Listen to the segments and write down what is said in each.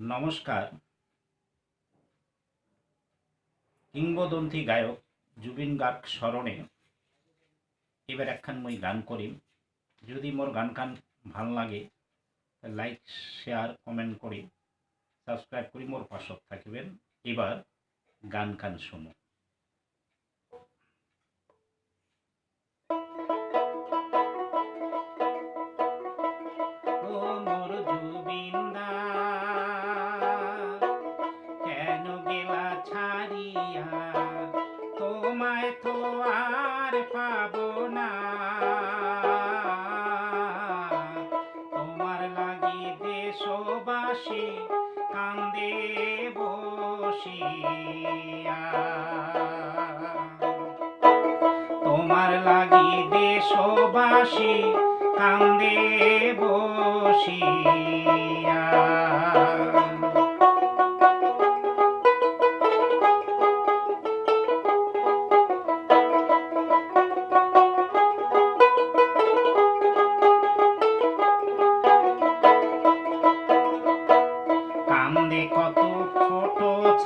নমস্কার। কিংবদন্তি গায়ক জুবিন গার্গ স্মরণে এবার একখান মই গান করিম। যদি মোর গান খান ভালো লাগে লাইক, শেয়ার, কমেন্ট করি সাবস্ক্রাইব করি মোর পাশত থাকিবেন। এবার গান খান শুনো পাবো না। তোমার লাগি দেশবাসী কান্দে বসিয়া। তোমার লাগি দেশবাসী কান্দে বসিয়া।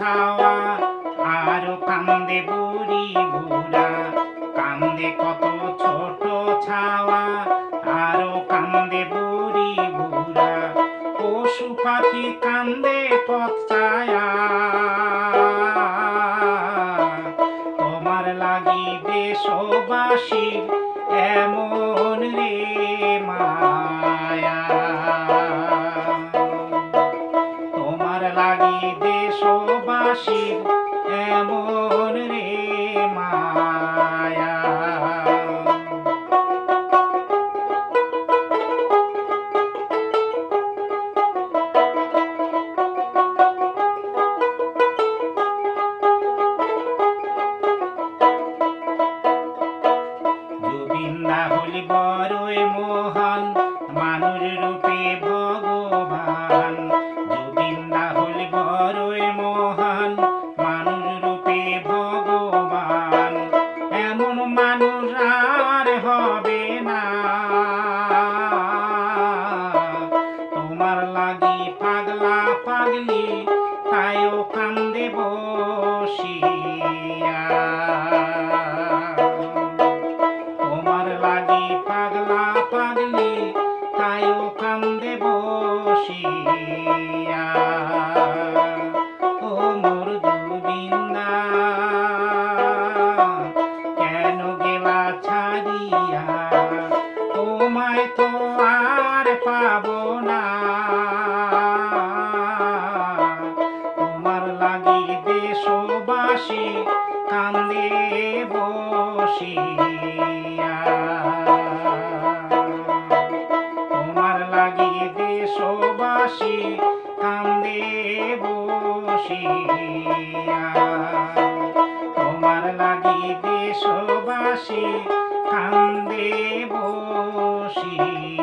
ছাওয়া আরও কান্দে বুড়ি বুড়া, কান্দে কত ছোট ছাওয়া, আরও কান্দে বুড়ি বুড়া, পশু পাখি কান্দে পথ ছায়া তোমার লাগি দেশবাসী এমন রে মায়া। তোমার লাগি এমন রে মায়া। বড়ই মোহন মানুষ রূপে ভগবান। হবে তোমার লাগি পাগলা পাগলি তাইও কান্দে বসিয়া পাবো না তোমার লাগি দেশবাসী কান্দে বসিয়া। তোমার লাগি দেশবাসী কান্দে বসিয়া। তোমার লাগি দেশবাসী কান্দে বসিয়া।